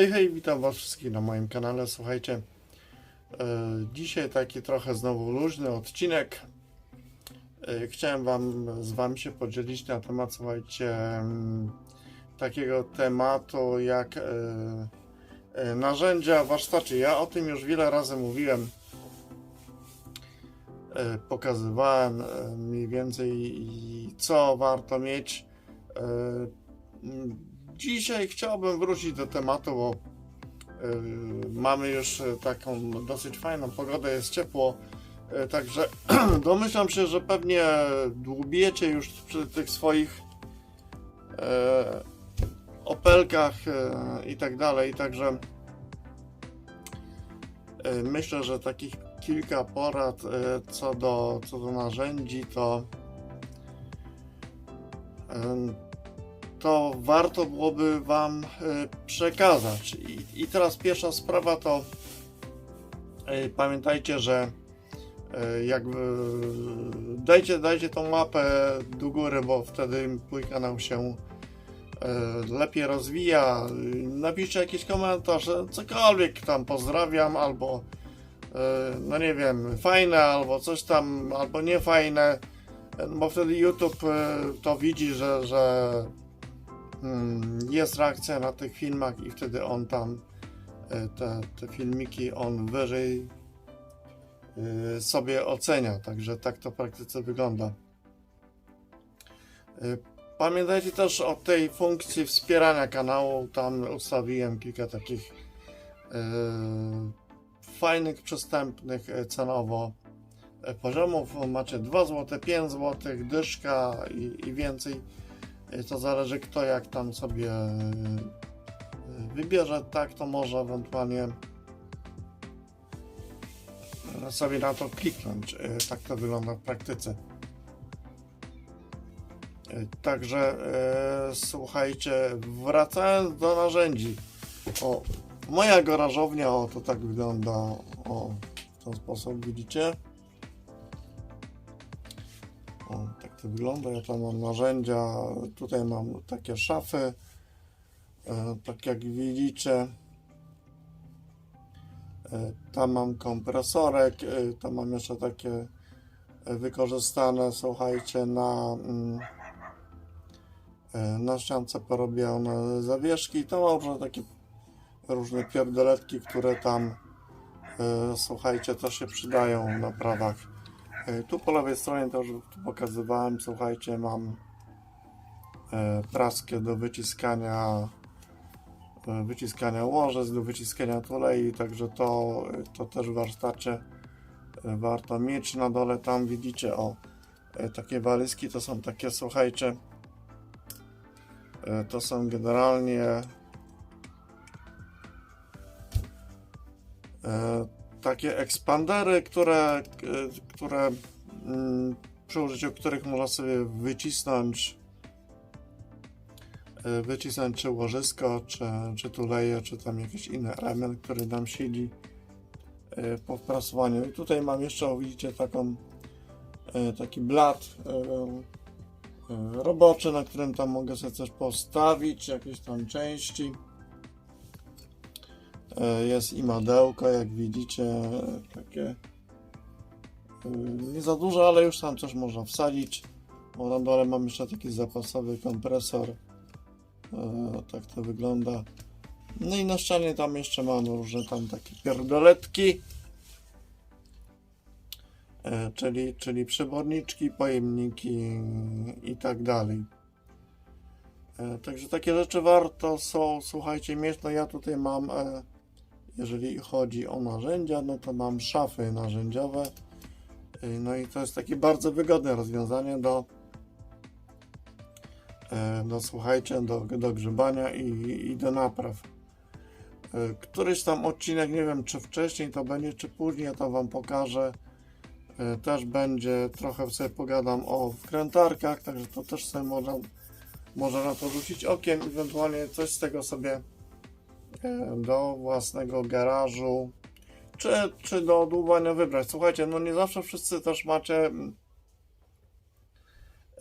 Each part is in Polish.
Hej, hej, witam Was wszystkich na moim kanale. Słuchajcie, e, dzisiaj taki trochę znowu luźny odcinek. E, chciałem Wam z Wami się podzielić na temat, słuchajcie, mm, takiego tematu jak e, narzędzia warsztacie. Ja o tym już wiele razy mówiłem. Pokazywałem mniej więcej co warto mieć. Dzisiaj chciałbym wrócić do tematu, bo y, mamy już y, taką dosyć fajną pogodę, jest ciepło. y, Także domyślam się, że pewnie dłubiecie już przy tych swoich e, opelkach e, i tak dalej. Także e, myślę, że takich kilka porad e, co do, co do narzędzi to to warto byłoby Wam e, przekazać. I, i teraz pierwsza sprawa to e, pamiętajcie, że e, jakby dajcie, dajcie tą łapę do góry, bo wtedy mój kanał się lepiej rozwija. Napiszcie jakiś komentarz, cokolwiek tam pozdrawiam, albo no nie wiem, fajne, albo coś tam, albo nie fajne, e, bo wtedy YouTube to widzi, że, że jest reakcja na tych filmach i wtedy on tam e, te, te filmiki on wyżej e, sobie ocenia. Także tak to w praktyce wygląda. E, Pamiętajcie też o tej funkcji wspierania kanału. Tam ustawiłem kilka takich fajnych, przystępnych cenowo poziomów. Macie 2 zł, 5 zł, dyszka i, i więcej. E, To zależy kto jak tam sobie e, wybierze, tak to może ewentualnie sobie na to kliknąć. Tak to wygląda w praktyce. Także słuchajcie, wracając do narzędzi. O, moja garażownia, o to tak wygląda. O, w ten sposób widzicie. O, tak to wygląda. Ja tam mam narzędzia. Tutaj mam takie szafy. E, tak jak widzicie. E, tam mam kompresorek. E, tam mam jeszcze takie wykorzystane, słuchajcie, na, mm, na ściance porobione zawieszki. To różne takie różne pierdoletki, które tam słuchajcie, to się przydają w naprawach. E, Tu po lewej stronie to już pokazywałem, słuchajcie, mam e, praskę do wyciskania e, wyciskania łożec, do wyciskania tulei, także to, to też w warsztacie warto mieć. Na dole tam widzicie o takie walizki, to są takie, słuchajcie, to są generalnie takie ekspandery, które, e, które mm, przy użyciu których można sobie wycisnąć e, wycisnąć czy łożysko, czy, czy tuleje, czy tam jakiś inny element, który nam siedzi e, po wprasowaniu. I tutaj mam jeszcze, widzicie, taką taki blat roboczy, na którym tam mogę sobie coś postawić, jakieś tam części. E, Jest i madełko, jak widzicie, takie e, nie za duże, ale już tam coś można wsadzić. Bo na dole mam jeszcze taki zapasowy kompresor. E, Tak to wygląda. No i na ścianie tam jeszcze mam różne tam takie pierdoletki. Czyli, czyli przyborniczki, pojemniki i tak dalej. Także takie rzeczy warto są, słuchajcie, mieć. No ja tutaj mam jeżeli chodzi o narzędzia, no to mam szafy narzędziowe. Yy, No i to jest takie bardzo wygodne rozwiązanie do, e, do słuchajcie, do, do grzebania i, i do napraw. E, Któryś tam odcinek, nie wiem czy wcześniej to będzie, czy później, ja to Wam pokażę. E, Też będzie, trochę sobie pogadam o wkrętarkach, także to też sobie można, można na to rzucić okiem, ewentualnie coś z tego sobie do własnego garażu, czy, czy do dłubania wybrać. Słuchajcie, no nie zawsze wszyscy też macie,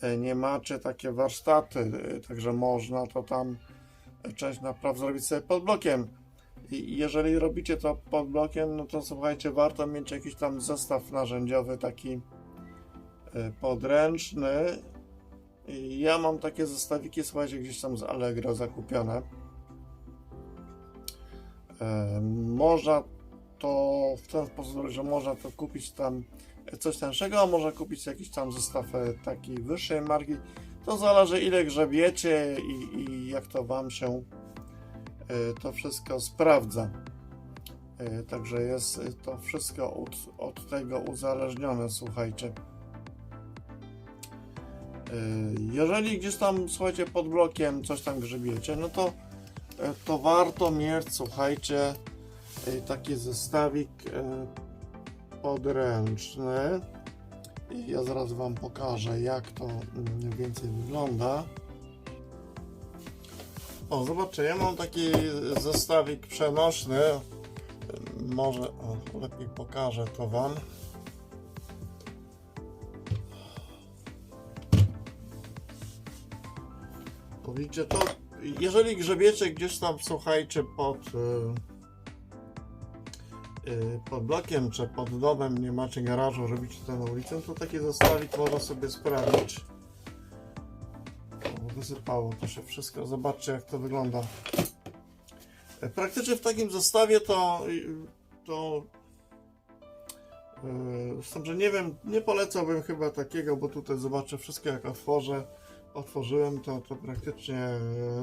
e, nie macie takie warsztaty, e, także można to tam część napraw zrobić sobie pod blokiem. I jeżeli robicie to pod blokiem, no to słuchajcie, warto mieć jakiś tam zestaw narzędziowy, taki podręczny. Ja mam takie zestawiki, słuchajcie, gdzieś tam z Allegro zakupione. Można to w ten sposób, zrobić, że można to kupić tam coś tańszego, a można kupić jakiś tam zestaw e, taki wyższej marki. To zależy ile grzebiecie i, i jak to Wam się e, to wszystko sprawdza. E, Także jest to wszystko od, od tego uzależnione, słuchajcie. Jeżeli gdzieś tam, słuchajcie, pod blokiem coś tam grzebiecie, no to, to warto mieć, słuchajcie, e, taki zestawik e, podręczny. I ja zaraz Wam pokażę, jak to mniej więcej wygląda. O, zobaczcie, ja mam taki zestawik przenośny. Może o, lepiej pokażę to Wam. Widzicie to, jeżeli grzebiecie gdzieś tam, słuchajcie, pod, y, y, pod blokiem czy pod domem, nie macie garażu, robicie to na ulicy, to taki zestawik można sobie sprawdzić. Wysypało to się wszystko, zobaczcie jak to wygląda. E, Praktycznie w takim zestawie to, y, to y, z tym, że nie wiem, nie polecałbym chyba takiego, bo tutaj zobaczę wszystko jak otworzę. Otworzyłem to, to praktycznie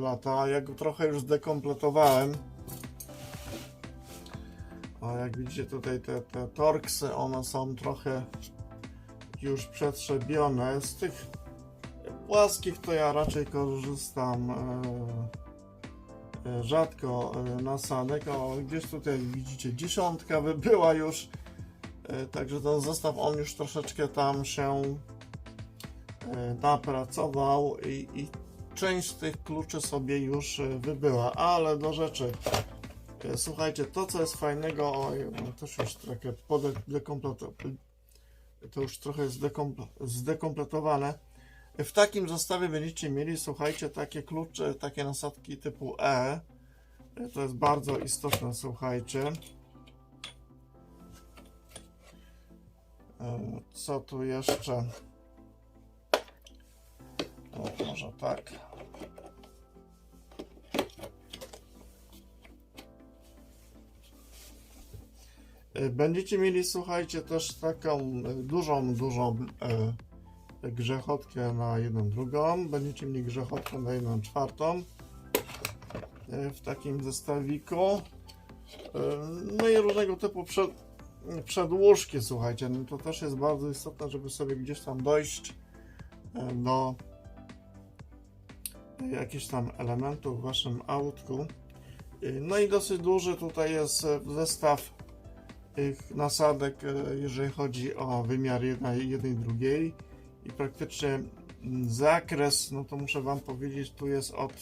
lata. Ja go trochę już zdekompletowałem. A jak widzicie tutaj te, te torksy, one są trochę już przetrzebione. Z tych płaskich to ja raczej korzystam e, e, rzadko e, nasadek. O, gdzieś tutaj widzicie dziesiątka by była już. E, Także ten zestaw on już troszeczkę tam się napracował i, i część tych kluczy sobie już e, wybyła, ale do rzeczy. E, Słuchajcie, to co jest fajnego, oj, no też już trochę to już trochę zdekomple- zdekompletowane. W takim zestawie będziecie mieli, słuchajcie, takie klucze, takie nasadki typu E. E, To jest bardzo istotne, słuchajcie. E, Co tu jeszcze? Może tak. E, Będziecie mieli, słuchajcie, też taką e, dużą, dużą e, grzechotkę na jedną drugą. Będziecie mieli grzechotkę na jedną czwartą e, w takim zestawiku. E, No i różnego typu przed, przedłużki, słuchajcie. No to też jest bardzo istotne, żeby sobie gdzieś tam dojść do jakichś tam elementów w waszym autku. E, No i dosyć duży tutaj jest e, zestaw tych nasadek, e, jeżeli chodzi o wymiar jednej, jednej drugiej i praktycznie mm, zakres, no to muszę wam powiedzieć, tu jest od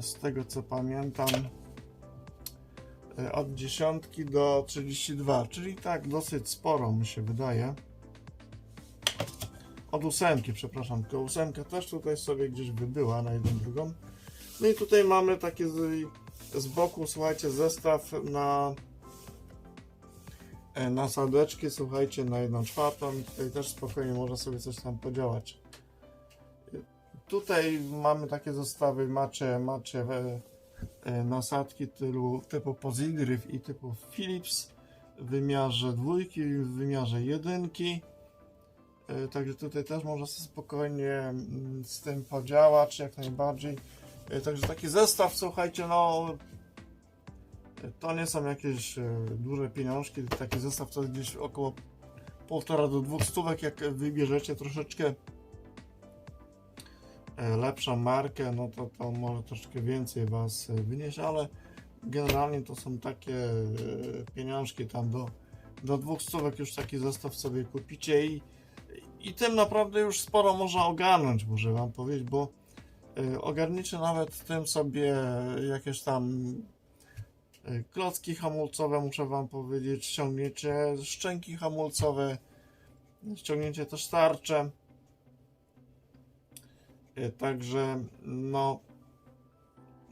z tego co pamiętam e, od dziesiątki do 32, czyli tak dosyć sporo mi się wydaje. Od ósemki, przepraszam, tylko ósemka też tutaj sobie gdzieś wybyła na jedną drugą. No i tutaj mamy takie z, z boku, słuchajcie, zestaw na e, nasadeczki, słuchajcie, na jedną czwartą tutaj też spokojnie można sobie coś tam podziałać. Tutaj mamy takie zestawy, macie, macie nasadki tylu, typu Pozigryf i typu Philips w wymiarze dwójki w wymiarze jedynki. E, Także tutaj też można spokojnie mm, z tym podziałać jak najbardziej. E, Także taki zestaw, słuchajcie, no to nie są jakieś e, duże pieniążki. Taki zestaw to jest gdzieś około półtora do dwóch stówek. Jak wybierzecie troszeczkę lepszą markę, no to, to może troszeczkę więcej Was wynieść, ale generalnie to są takie pieniążki tam do, do dwóch stówek już taki zestaw sobie kupicie i, i tym naprawdę już sporo można ogarnąć, muszę Wam powiedzieć, bo e, ogarnicie nawet tym sobie jakieś tam e, klocki hamulcowe, muszę Wam powiedzieć, ściągniecie szczęki hamulcowe, ściągniecie też tarcze. E, Także no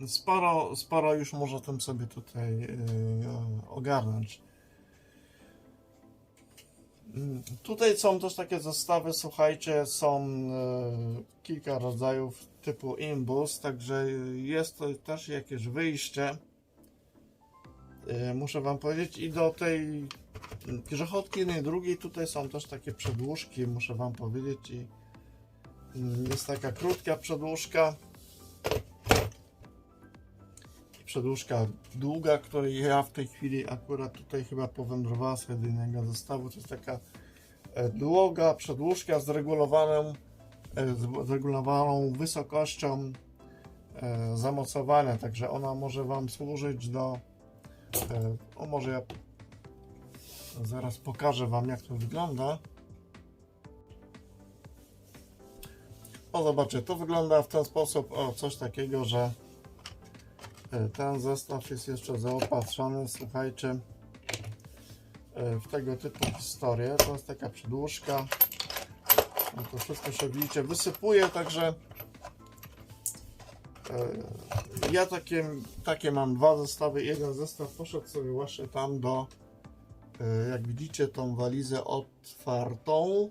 sporo, sporo już może tym sobie tutaj ogarnąć. Tutaj są też takie zestawy, słuchajcie, są yy, kilka rodzajów typu imbus, także jest to też jakieś wyjście. Yy, muszę wam powiedzieć i do tej grzechotki jednej drugiej tutaj są też takie przedłużki, muszę wam powiedzieć i mm, jest taka krótka przedłużka przedłużka długa, której ja w tej chwili akurat tutaj chyba powędrowała z jedynego zestawu. To jest taka e, długa przedłużka z regulowaną, e, z regulowaną wysokością e, zamocowania, także ona może Wam służyć do. O, może ja zaraz pokażę Wam, jak to wygląda. O, zobaczcie, to wygląda w ten sposób, o, coś takiego, że ten zestaw jest jeszcze zaopatrzony, słuchajcie, e, w tego typu historię. To jest taka przedłużka. No to wszystko się widzicie wysypuje, także e, ja takie, takie mam dwa zestawy. Jeden zestaw poszedł sobie właśnie tam do, e, jak widzicie, tą walizę otwartą.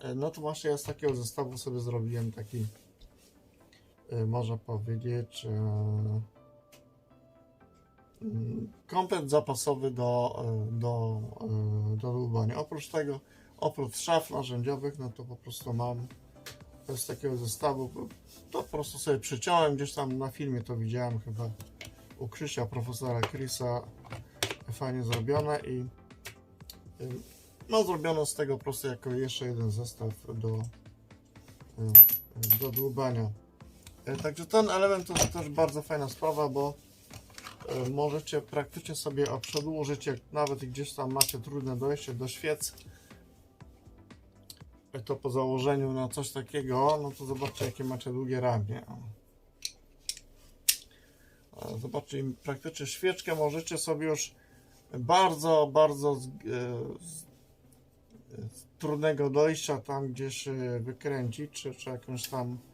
E, No to właśnie ja z takiego zestawu sobie zrobiłem taki, e, można powiedzieć, e, komplet zapasowy do, do, do dłubania. Oprócz tego, oprócz szaf narzędziowych, no to po prostu mam z takiego zestawu, to po prostu sobie przyciąłem, gdzieś tam na filmie to widziałem chyba u Krzysia, profesora Chrisa, fajnie zrobione i y, no zrobiono z tego po prostu jako jeszcze jeden zestaw do, y, do dłubania. Y, Także ten element to też bardzo fajna sprawa, bo możecie praktycznie sobie przedłużyć, jak nawet gdzieś tam macie trudne dojście do świec, y, to po założeniu na coś takiego, no to zobaczcie jakie macie długie ramię. O, Zobaczcie, praktycznie świeczkę możecie sobie już bardzo, bardzo z, e, z, z trudnego dojścia tam gdzieś e, wykręcić, czy, czy jakąś tam e,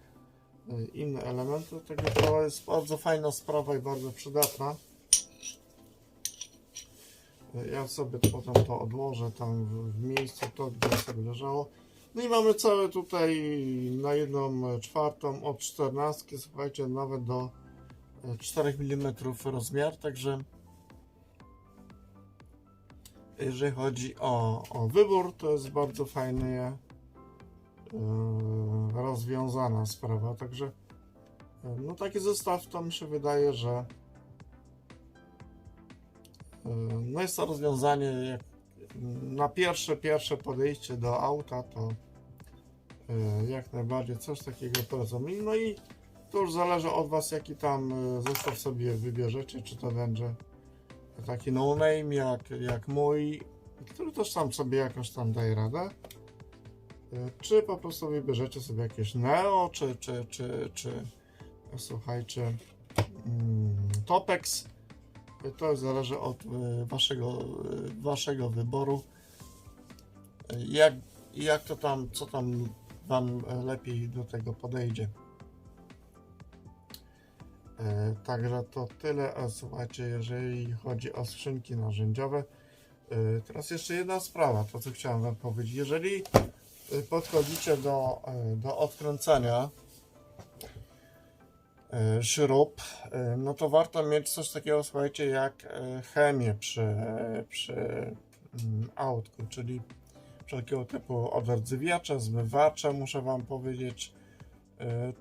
inne elementy. Także to jest bardzo fajna sprawa i bardzo przydatna. E, Ja sobie potem to odłożę tam w, miejscu, to gdzie sobie leżało. No i mamy całe tutaj na jedną czwartą od 14, słuchajcie, nawet do 4 mm rozmiar, także jeżeli chodzi o, o wybór, to jest bardzo fajnie yy, rozwiązana sprawa, także yy, no taki zestaw to mi się wydaje, że yy, no jest to rozwiązanie jak na pierwsze, pierwsze podejście do auta, to jak najbardziej coś takiego polecam. No i to już zależy od Was, jaki tam y, zestaw sobie wybierzecie, czy to będzie taki no-name jak, jak mój, który też sam sobie jakoś tam daje radę, y, czy po prostu wybierzecie sobie jakieś Neo, czy, czy, czy, czy słuchajcie, mm, Topex. To już zależy od y, Waszego, y, waszego wyboru. Jak, jak to tam, co tam Wam lepiej do tego podejdzie. E, Także to tyle, a słuchajcie, jeżeli chodzi o skrzynki narzędziowe. E, Teraz jeszcze jedna sprawa, to co chciałem Wam powiedzieć. Jeżeli podchodzicie do, e, do odkręcania e, śrub, no to warto mieć coś takiego, słuchajcie, jak chemię przy, przy mm, autku, czyli wszelkiego typu odrdzewiacze, zmywacze, muszę Wam powiedzieć,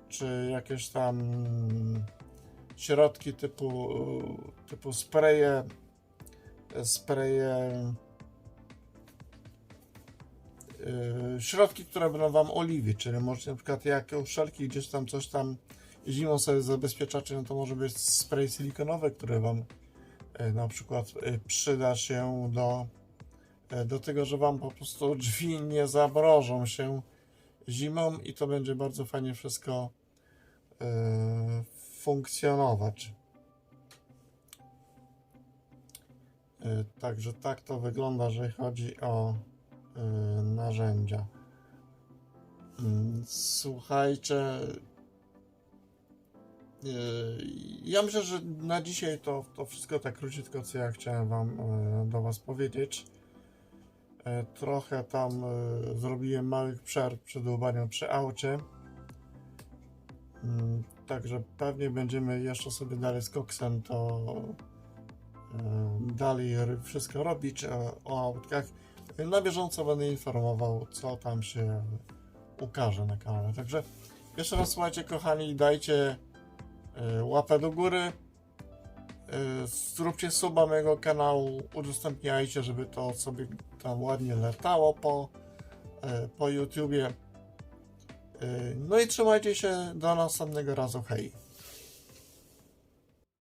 czy jakieś tam mm, środki typu, typu spreje, spreje, środki, które będą Wam oliwić, czyli może na przykład jak wszelki gdzieś tam coś tam zimą sobie zabezpieczacie, no to może być spray silikonowy, który Wam yy, na przykład yy, przyda się do, do tego, że Wam po prostu drzwi nie zabrożą się zimą i to będzie bardzo fajnie wszystko funkcjonować. Także tak to wygląda, jeżeli chodzi o narzędzia. Mm, Słuchajcie, Ja myślę, że na dzisiaj to, to wszystko tak króciutko, co ja chciałem Wam e, do Was powiedzieć. Trochę tam zrobiłem małych przerw przy dłubaniu przy aucie. Mm, Także pewnie będziemy jeszcze sobie dalej z koksem to dalej wszystko robić o autkach. Na bieżąco będę informował, co tam się ukaże na kanale. Także jeszcze raz słuchajcie, kochani, dajcie e, łapę do góry. E, Zróbcie suba mojego kanału, udostępniajcie, żeby to sobie tam ładnie latało po, e, po YouTubie. No i trzymajcie się do następnego razu. Hej!